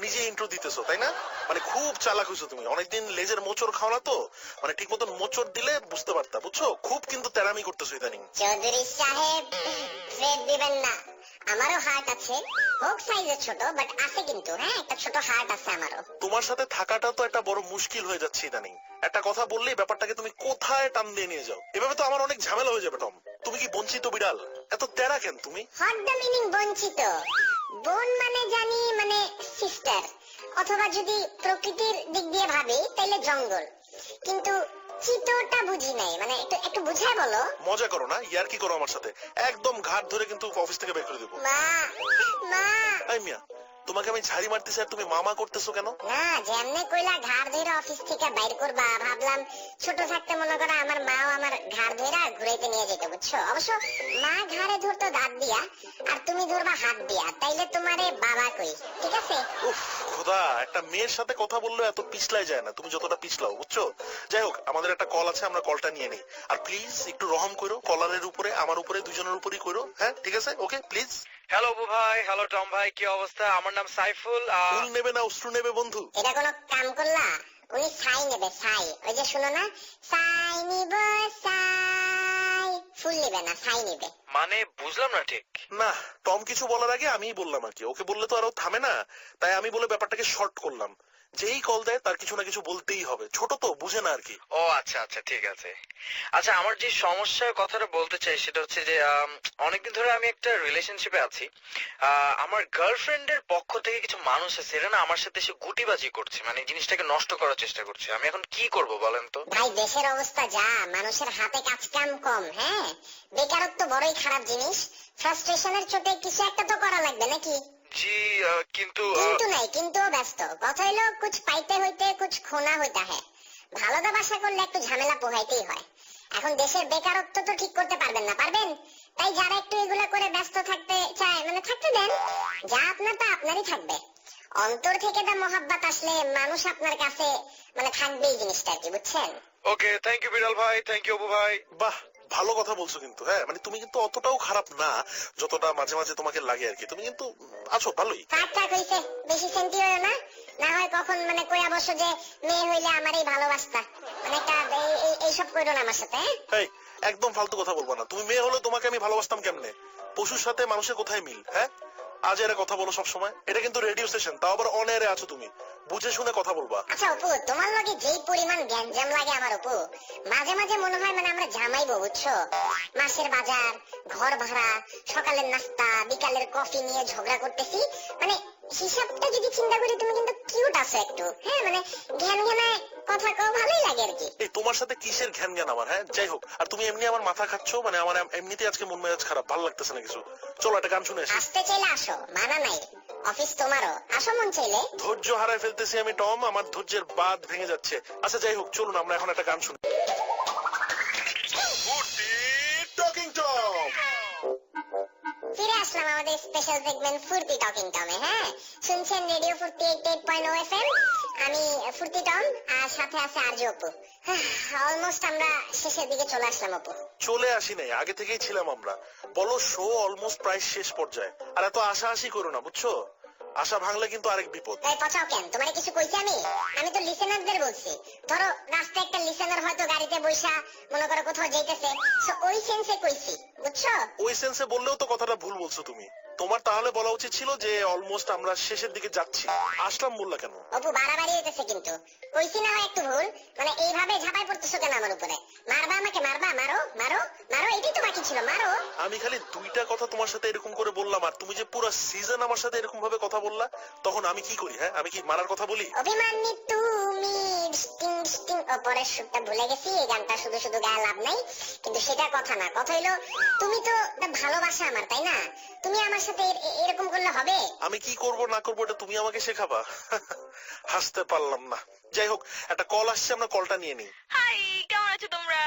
নিজে ইন্ট্রো দিতেছো তাই না? মানে খুব চালাক হয়েছো তুমি। অনেকদিন লেজের মোচড় খাও না তো? মানে ঠিক মতন মোচড় দিলে বুঝতে পারতা বুঝছ? খুব কিন্তু তেরামি করতেছো ইদানিং। চৌধুরী সাহেব দিবেন না। আমারও হার্ট আছে। হোক সাইজে ছোট বাট আছে কিন্তু হ্যাঁ? একটা ছোট হার্ট আছে আমারও। তোমার সাথে থাকাটা তো একটা বড় মুশকিল হয়ে যাচ্ছে ইদানিং। একটা কথা বললেই ব্যাপারটাকে তুমি কোথায় টান দিয়ে নিয়ে যাও? এভাবে তো আমার অনেক ঝামেলা হয়ে যাবে টম। তুমি কি বঞ্চিত বিড়াল? এত তেরা কেন তুমি? হট দ্য মিনিং বঞ্চিত। বোন মানে জানি মানে সিস্টার অথবা যদি প্রকৃতির দিক দিয়ে ভাবি তাহলে জঙ্গল। কিন্তু চিতোটা বুঝি নাই মানে একটু একটু বুঝায় বলো। মজা করো না ইয়ার কি করো আমার সাথে? একদম ঘাট ধরে কিন্তু অফিস থেকে বের করে দেবো। মা মা। এই মিয়া তোমাকে আমি ঝাড়ি মারতেছি আর তুমি মামা করতেছো কেন? না যেমনে কইলা ঘাড় ধরে অফিস থেকে বাইর করবা ভাবলাম ছোট থাকতে মনে করো আমার মাও আমার ঘাড় ধরে ঘুরাইতে নিয়ে যেত বুঝছ? অবশ্য মা ধরতো দাঁত দিয়া আর তুমি ধরবা হাত দিয়া তাইলে তোমারে বাবা কই ঠিক আছে? উফ খোদা একটা মেয়ের সাথে কথা বললেও এত পিছলাই যায় না তুমি যতটা পিছলাও বুঝছ? যাই হোক আমাদের একটা কল আছে আমরা কলটা নিয়ে নিই। আর প্লিজ একটু রহম করো কলারের উপরে আমার উপরে দুজনের উপরেই করো হ্যাঁ ঠিক আছে? ওকে প্লিজ হ্যালো অপু ভাই। হ্যালো টম ভাই। কি অবস্থা? আমার নাম সাইফুল ফুল নেবে না অশ্রু নেবে বন্ধু। এটা কোনো কাম করলা? উনি ছাই নেবে ছাই। ওই যে শুনো না? ছাই নিব ছাই। ফুল নেবে না ছাই নেবে। মানে বুঝলাম না ঠিক। না টম কিছু বলার আগে আমিই বললাম আর কি। ওকে বললে তো আরও থামে না। তাই আমি বলে ব্যাপারটাকে শর্ট করলাম। যেই কল দেয় তার কিছু না কিছু বলতেই হবে। ছোট তো বুঝে না আর কি। ও আচ্ছা আচ্ছা ঠিক আছে। আচ্ছা আমার যে সমস্যার কথাটা বলতে চাই সেটা হচ্ছে যে অনেকদিন ধরে আমি একটা রিলেশনশিপে আছি। আমার গার্লফ্রেন্ডের পক্ষ থেকে কিছু মানুষ আছে এরা না আমার সাথে এসে গুটিবাজি করছে মানে জিনিসটাকে নষ্ট করার চেষ্টা করছে। আমি এখন কি করব বলেন তো? ভাই দেশের অবস্থা যা মানুষের হাতে কাজ কাম কম হ্যাঁ? বেকারত্ব বড়ই খারাপ জিনিস। ফ্রাস্ট্রেশনের চোটে কিছু একটা তো করা লাগবে নাকি? জি আহ, কিন্তু কিন্তু নাই কিন্তু ব্যস্ত। কথা হইল কুছ পাইতে হইতে, কুছ খোনা হইতা হ্যাঁ ভালোটা বাসা করলে একটু ঝামেলা পোহাইতেই হয়। এখন দেশের বেকারত্ব তো ঠিক করতে পারবেন না, পারবেন? তাই যারা একটু এগুলা করে ব্যস্ত থাকতে চায় মানে থাকতে দেন। যা আপনার তা আপনারই থাকবে। অন্তর থেকে দা মহাব্বাত আসলে মানুষ আপনার কাছে মানে থাকবে এই জিনিসটা কি, বুঝছেন? ওকে থ্যাংক ইউ বিড়াল ভাই থ্যাংক ইউ অপু ভাই। বাহ ভালো কথা বলছো কিন্তু হ্যাঁ? মানে তুমি কিন্তু অতটাও খারাপ না যতটা মাঝে মাঝে তোমাকে লাগে আর কি। তুমি কিন্তু আছো ভালোই। বেশি সেন্টি হইও না। না হয় কখন মানে কই অবশ্য যে মেয়ে হইলে আমারই ভালোবাসতা। মানে একটা এই- সব কইরো না আমার সাথে হ্যাঁ? এই একদম ফালতু কথা বলব না। তুমি মেয়ে হলে তোমাকে আমি ভালোবাসতাম কেমনে? পশুর সাথে মানুষের কোথায় মিল হ্যাঁ? আজ এরা কথা বলো সব সময় এটা কিন্তু রেডিও স্টেশন তাও আবার অন এয়ারে আছো তুমি। বুঝে শুনে কথা বলবা। আচ্ছা অপু, তোমার লাগে যেই পরিমাণ গ্যাঞ্জাম লাগে আমার অপু, মাঝে মাঝে মনে হয় মানে আমরা জামাইবো, বুঝছ? মাসের বাজার, ঘর ভাড়া, সকালের নাস্তা, বিকালের কফি নিয়ে ঝগড়া করতেছি। মানে হিসাবটা যদি চিন্তা করি তুমি কিন্তু কিউট আছো একটু। হ্যাঁ মানে ঘ্যান ঘ্যানায় কথা কও ভালোই লাগে আর কি। এই তোমার সাথে কিসের ঘ্যান জ্ঞান আমার হ্যাঁ? যাই হোক আর তুমি এমনি আমার মাথা খাচ্ছ মানে আমার এম- এমনিতেই আজকে মন মেজাজ খারাপ ভালো লাগতেছে না কিছু। চলো একটা গান শুনে আসি। আসতে চাইলে আসো মানা নাই। অফিস তোমারও। আসো মন চাইলে। ধৈর্য হারায় ফেলতেছি আমি টম। আমার ধৈর্যের বাদ ভেঙে যাচ্ছে। আচ্ছা যাই হোক চলুন আমরা এখন একটা গান শুনি। আমাদের স্পেশাল সেগমেন্ট ফুর্তি টকিং টমে হ্যাঁ? শুনছেন radio Foorti eight eight point O F আমি ফুর্তি টম আর সাথে আছে আরজু অপু। অলমোস্ট আমরা শেষের দিকে চলে আসলাম অপু। চলে আসি নাই, আগে থেকেই ছিলাম আমরা। বলো শো অলমোস্ট প্রায় শেষ পর্যায়ে। আর এত আশা আশি করো না, বুঝছ? আশা ভাঙলে কিন্তু আরেক বিপদ। তাই পচাও কেন? তোমার কিছু কইছি আমি? আমি তো লিসেনারদের বলছি। ধরো রাস্তায় একটা লিসেনার হয়তো গাড়িতে বইসা মনে করো কোথাও যাইতেছে। সো ওই সেন্সে কইছি বুঝছ? ওই সেন্সে বললেও তো কথাটা ভুল বলছো তুমি। তোমার তাহলে বলা উচিত ছিল যে অলমোস্ট আমরা শেষের দিকে যাচ্ছি। আসলাম বললা কেন? অপু বাড়াবাড়ি হইতেছে কিন্তু। কইছি না হয় একটু ভুল মানে এইভাবে ঝাঁপাই পড়তেছো কেন আমার উপরে? মারবা আমাকে মারবা মারো মারো মারো এটাই তো বাকি ছিল মারো। আমি খালি দুইটা কথা তোমার সাথে এরকম করে বললাম আর তুমি যে পুরো সিজন আমার সাথে এরকম ভাবে কথা বললা তখন আমি কি করি হ্যাঁ? আমি কি মারার কথা বলি? অভিমানী তুমি ডিস্টিং ডিস্টিং ও পরের সুরটা ভুলে গেছি এই গানটা শুধু শুধু গায়ে লাভ নাই কিন্তু সেটা কথা না। কথা হইল তুমি তো ভালোবাসা আমার তাই না? তুমি আমার সাথে এরকম করলে হবে? আমি কি করব না করব এটা তুমি আমাকে শেখাবা? হাসতে পারলাম না। যাই হোক একটা কল আসছে আমরা কলটা নিয়ে নিই। হাই কেমন আছো তোমরা?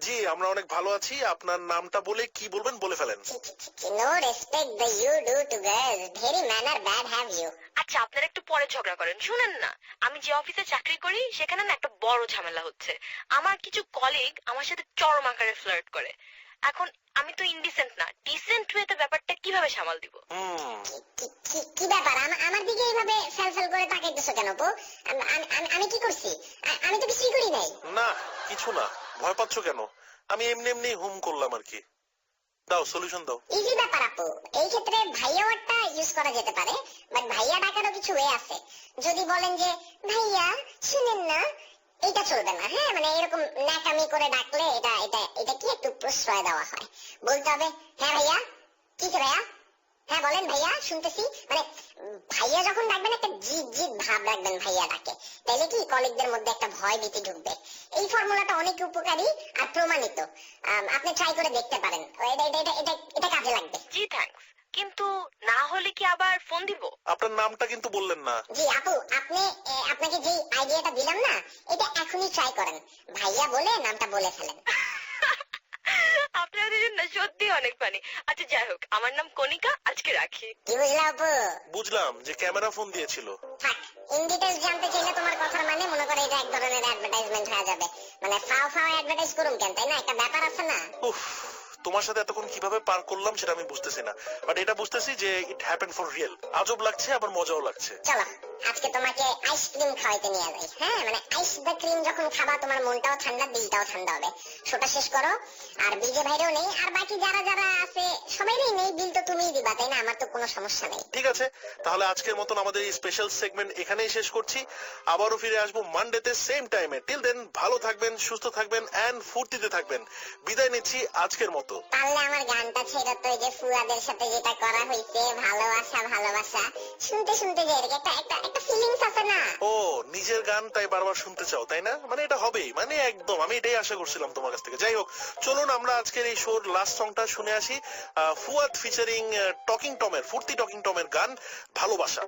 জি আমরা অনেক ভালো আছি। আপনার নামটা বলে কি বলবেন বলে ফেলেন। No respect the you do to girls very manner bad have you আচ্ছা আপনারা একটু পরে ঝগড়া করেন শুনেন না। আমি যে অফিসে চাকরি করি সেখানে না একটা বড় ঝামেলা হচ্ছে। আমার কিছু কলিগ আমার সাথে চরম আকারে ফ্লার্ট করে। এখন আমি তো ইনডিসেন্ট না। ডিসেন্ট ওয়েতে ব্যাপারটা কীভাবে সামাল দিব? কি- কি- কি ব্যাপার? আমার দিকে এইভাবে ফেল ফেল করে তাকাইতেছো কেন আপু আম- কি করছি? আমি তো কিছুই করি নাই। না কিছু না। ভয় পাচ্ছ কেন? আমি এমনি এমনি হুম করলাম আর কি। দাও সলিউশন দাও। ইজি ব্যাপার আপু। এই ক্ষেত্রে ভাইয়া ওয়ার্ডটা ইউজ করা যেতে পারে বাট ভাইয়া ডাকারও কিছু ওয়ে আছে। যদি বলেন যে ভাইয়া শুনেন না এটা চলবে না হ্যাঁ? মানে এরকম ন্যাকামি করে ডাকলে এটা এটা এটা কি একটু প্রশ্রয় দেওয়া হয়। বলতে হবে হ্যাঁ ভাইয়া, কি ভাইয়া? হ্যাঁ বলেন ভাইয়া, শুনতেছি। মানে ভাইয়া যখন ডাকবেন, একটা জিদ জিদ ভাব রাখবেন ভাইয়া ডাকে। তাইলে কি কলিগদের মধ্যে একটা ভয় ভীতি ঢুকবে? এই ফর্মুলাটা অনেক উপকারী আর প্রমাণিত। আপনি ট্রাই করে দেখতে পারেন। এটা এটা এটা এটা কাজে লাগবে। জি থ্যাঙ্কস কিন্তু না হলে কি আবার ফোন দিব? আপনার নামটা কিন্তু বললেন না। জি আপু আপনি আপনাকে যে আইডিয়াটা দিলাম না এটা এখনই ট্রাই করেন। ভাইয়া বলে নামটা বলে ফেলেন। আপনারা দুজন না সত্যি অনেক ফানি আচ্ছা যাই হোক আমার নাম কনিকা আজকে রাখি। কি বুঝলা আপু? বুঝলাম যে ক্যামেরা ফোন দিয়েছিল। থাক ইন ডিটেলস জানতে চাইলে তোমার কথার মানে মনে করে এটা এক ধরনের অ্যাডভার্টাইজমেন্ট হয়ে যাবে। মানে ফাও ফাও অ্যাডভার্টাইজ করুন কেন তাই না? একটা ব্যাপার আছে না? উফ। তোমার সাথে এতক্ষণ কীভাবে পার করলাম সেটা আমি বুঝতেছি না। বাট এটা বুঝতেছি যে ইট হ্যাপেন ফর রিয়েল আজব লাগছে, আবার মজাও লাগছে। চলো, আজকে তোমাকে আইসক্রিম খাওয়াইতে নিয়ে যাই হ্যাঁ? মানে আইস বা ক্রিম যখন খাবা, তোমার মনটাও ঠান্ডা, দিলটাও ঠান্ডা হবে। শোটা শেষ করো। আর বিজে ভাইরেও নেই আর বাকি যারা যারা আছে সবাইরই নেই বিল তো তুমিই দিবা তাই না? আমার তো কোনো সমস্যা নেই। ঠিক আছে তাহলে আজকের মতন আমাদের এই স্পেশাল সেগমেন্ট এখানেই শেষ করছি। আবারও ফিরে আসব মানডেতে সেম টাইমে টিল দেন ভালো থাকবেন সুস্থ থাকবেন এন্ড ফুর্তিতে থাকবেন। বিদায় নিচ্ছি আজকের মতো। পারলে আমার গানটা ছেড়ে তো এই যে ফুয়াদের সাথে যেটা করা হয়েছে ভালোবাসা ভালোবাসা। শুনতে শুনতে যে একটা একটা একটা ফিলিংস আছে না? ও নিজের গান তাই বারবার শুনতে চাও তাই না? মানে এটা হবেই মানে একদম আমি এটাই আশা করছিলাম তোমার কাছ থেকে। যাই হোক চলুন, আমরা আজকের এই শোর লাস্ট সংটা শুনে আসি। ফুয়াদ ফিচারিং টকিং টমের, ফুর্তি টকিং টমের গান, ভালোবাসা।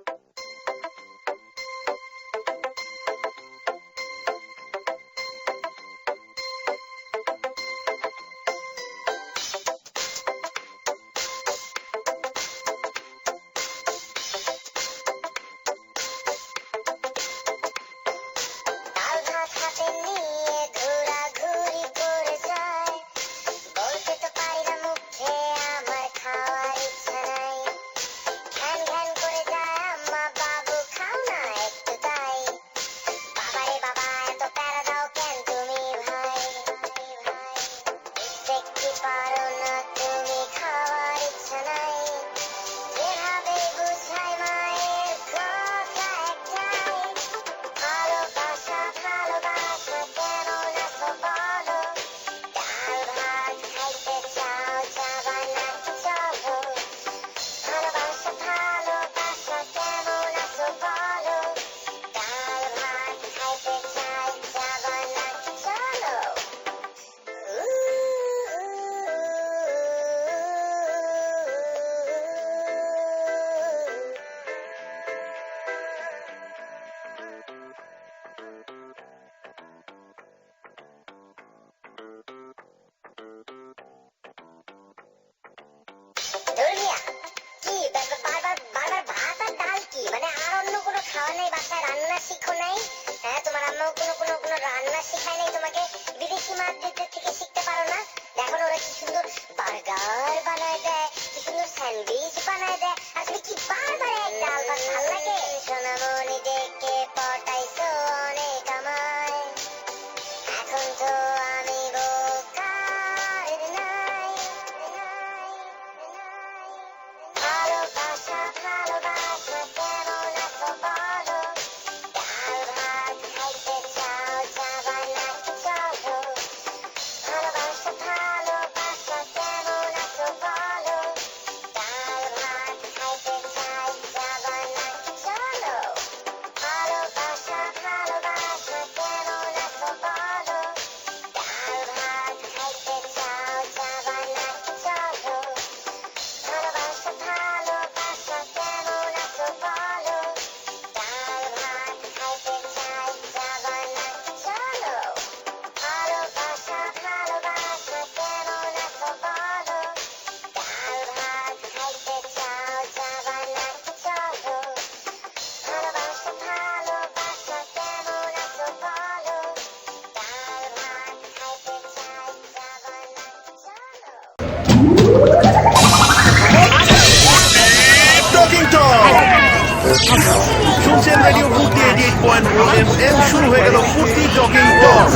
শুনছেন রেডিও ফুর্তি এইটি পয়েন্ট এম এম শুরু হয়ে গেল ফুর্তি টকিং টক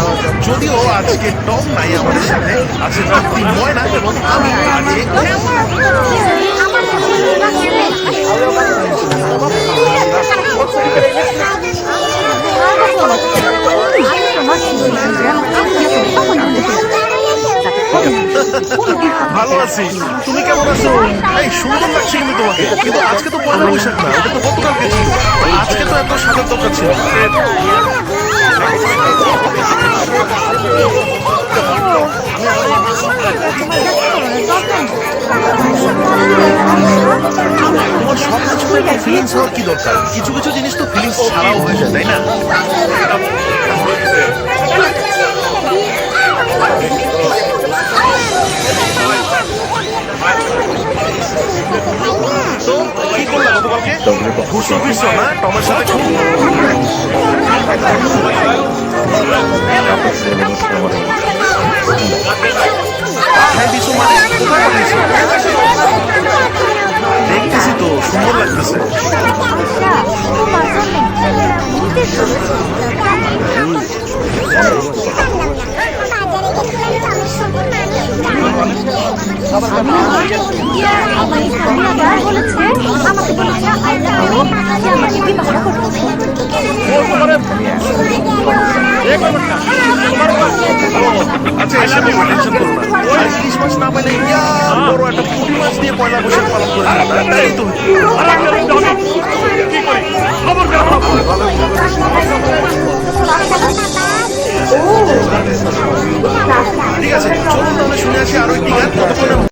যদিও আজকে টক নাই আমাদের সাথে আছে রাত্রি ময়না এবং আমি আজকে ভালো আছি। তুমি কেমন আছো? এই, সুন্দর লাগছে কিন্তু তোমাকে। কিন্তু আজকে তো পয়লা বৈশাখ না ওটা তো গতকালকে ছিল। আজকে তো এত সাজার দরকার ছিল। তোমার সব কিছু ফিলিংস হওয়ার কি দরকার? কিছু কিছু জিনিস তো ফিলিংস ছাড়াও হয়ে যায়, তাই না? তো কি করলা দেখতেছি তো সুন্দর লাগতেছে পয়লা বৈশাখ পালন করি তাই ঠিক আছে চলুন তাহলে শুনে আসি আরও একটি গান।